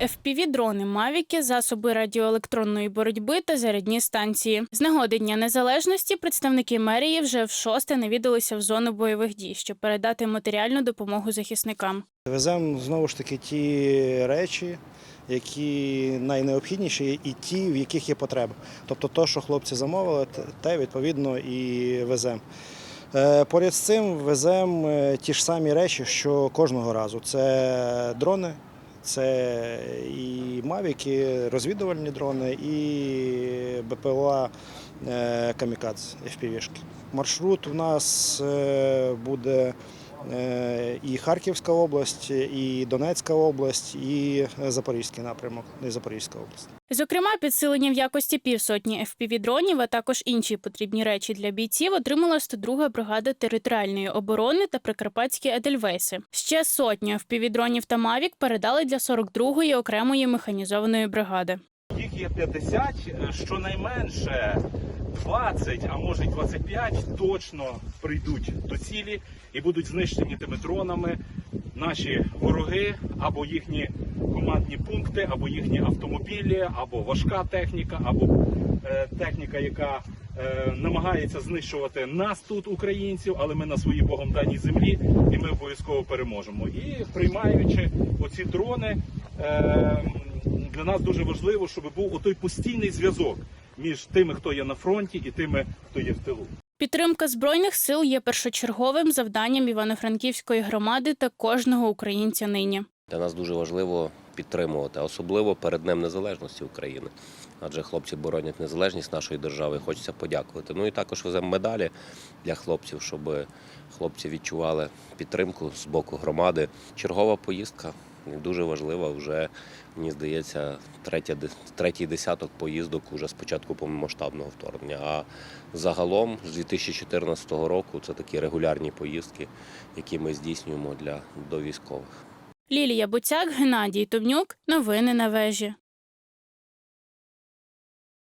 FPV-дрони, мавіки, засоби радіоелектронної боротьби та зарядні станції. З нагоди Дня Незалежності представники мерії вже в шосте навідалися в зону бойових дій, щоб передати матеріальну допомогу захисникам. Веземо знову ж таки ті речі, які найнеобхідніші, і ті, в яких є потреба. Тобто, то, що хлопці замовили, те- те відповідно і веземо. Е, Поряд з цим веземо е, ті ж самі речі, що кожного разу. Це дрони, це і мавіки, розвідувальні дрони, і БПЛА Камікадз Камікадзе FPV-шки. Маршрут у нас е, буде е, і Харківська область, і Донецька область, і Запорізький напрямок, і Запорізька область. Зокрема, підсилення в якості півсотні FPV-дронів, а також інші потрібні речі для бійців отримала 102 бригада територіальної оборони та прикарпатські Едельвейси. Ще сотню FPV-дронів та Мавік передали для 42-ї окремої механізованої бригади. Їх є 50, е, щонайменше 20, а може й 25 точно прийдуть до цілі і будуть знищені тими дронами наші вороги або їхні командні пункти, або їхні автомобілі, або важка техніка, або е, техніка, яка е, намагається знищувати нас тут, українців, але ми на своїй богом даній землі, і ми обов'язково переможемо. І приймаючи оці дрони. Е, для нас дуже важливо, щоб був отой постійний зв'язок між тими, хто є на фронті, і тими, хто є в тилу. Підтримка збройних сил є першочерговим завданням Івано-Франківської громади та кожного українця нині. Для нас дуже важливо підтримувати, особливо перед Днем Незалежності України. Адже хлопці боронять незалежність нашої держави. Хочеться подякувати. Ну і також веземо медалі для хлопців, щоб хлопці відчували підтримку з боку громади. Чергова поїздка дуже важлива. Вже мені здається, третя третій десяток поїздок уже з початку повномасштабного вторгнення. А загалом з 2014 року це такі регулярні поїздки, які ми здійснюємо для до військових. Лілія Буцяк, Геннадій Тобнюк, Новини на вежі.